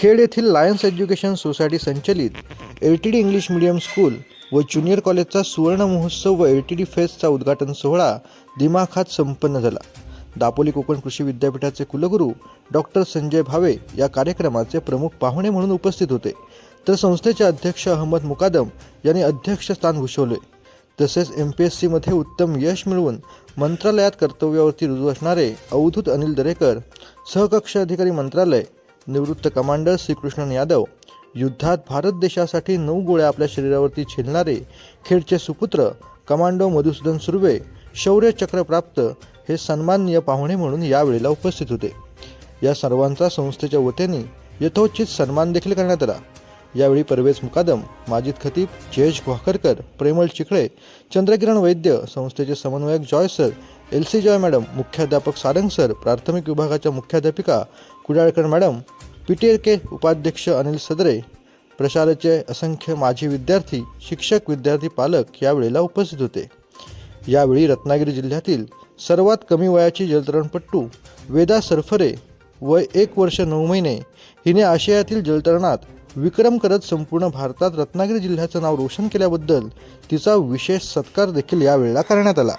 खेड येथील lions education society संचलित L T D English medium school व ज्युनियर कॉलेजचा सुवर्ण महोत्सव व एल टी डी फेस्टचा उद्घाटन सोहळा दिमाखात संपन्न झाला. दापोली कोकण कृषी विद्यापीठाचे कुलगुरू डॉक्टर संजय भावे या कार्यक्रमाचे प्रमुख पाहुणे म्हणून उपस्थित होते. तर संस्थेचे अध्यक्ष अहमद मुकादम यांनी अध्यक्षस्थान भूषवले. तसेच एम पी एस सीमध्ये उत्तम यश मिळवून मंत्रालयात कर्तव्यावरती रुजू असणारे अवधूत अनिल दरेकर सहकक्ष अधिकारी मंत्रालय निवृत्त कमांडर श्रीकृष्णन यादव युद्धात भारत देशासाठी नऊ गोळ्या आपल्या शरीरावरती झेलणारे खेडचे सुपुत्र कमांडो मधुसूदन सुर्वे शौर्य चक्रप्राप्त हे सन्माननीय पाहुणे म्हणून यावेळेला उपस्थित होते. या सर्वांचा संस्थेच्या वतीने यथोचित सन्मान देखील करण्यात आला. यावेळी परवेज मुकादम माजिद खतीब जयेश घोकरकर प्रेमळ चिखळे चंद्रकिरण वैद्य संस्थेचे समन्वयक Joy sir L C Joy madam मुख्याध्यापक सारंग सर प्राथमिक विभागाच्या मुख्याध्यापिका Kudalkar madam P T K उपाध्यक्ष अनिल सदरे प्रशालेचे असंख्य माजी विद्यार्थी शिक्षक विद्यार्थी पालक यावेळेला उपस्थित होते. यावेळी रत्नागिरी जिल्ह्यातील सर्वात कमी वयाची जलतरणपट्टू वेदा सरफरे वय एक वर्ष नऊ महिने हिने आशियातील जलतरणात विक्रम करत संपूर्ण भारतात रत्नागिरी जिल्ह्याचं नाव रोशन केल्याबद्दल तिचा विशेष सत्कार देखील यावेळेला करण्यात आला.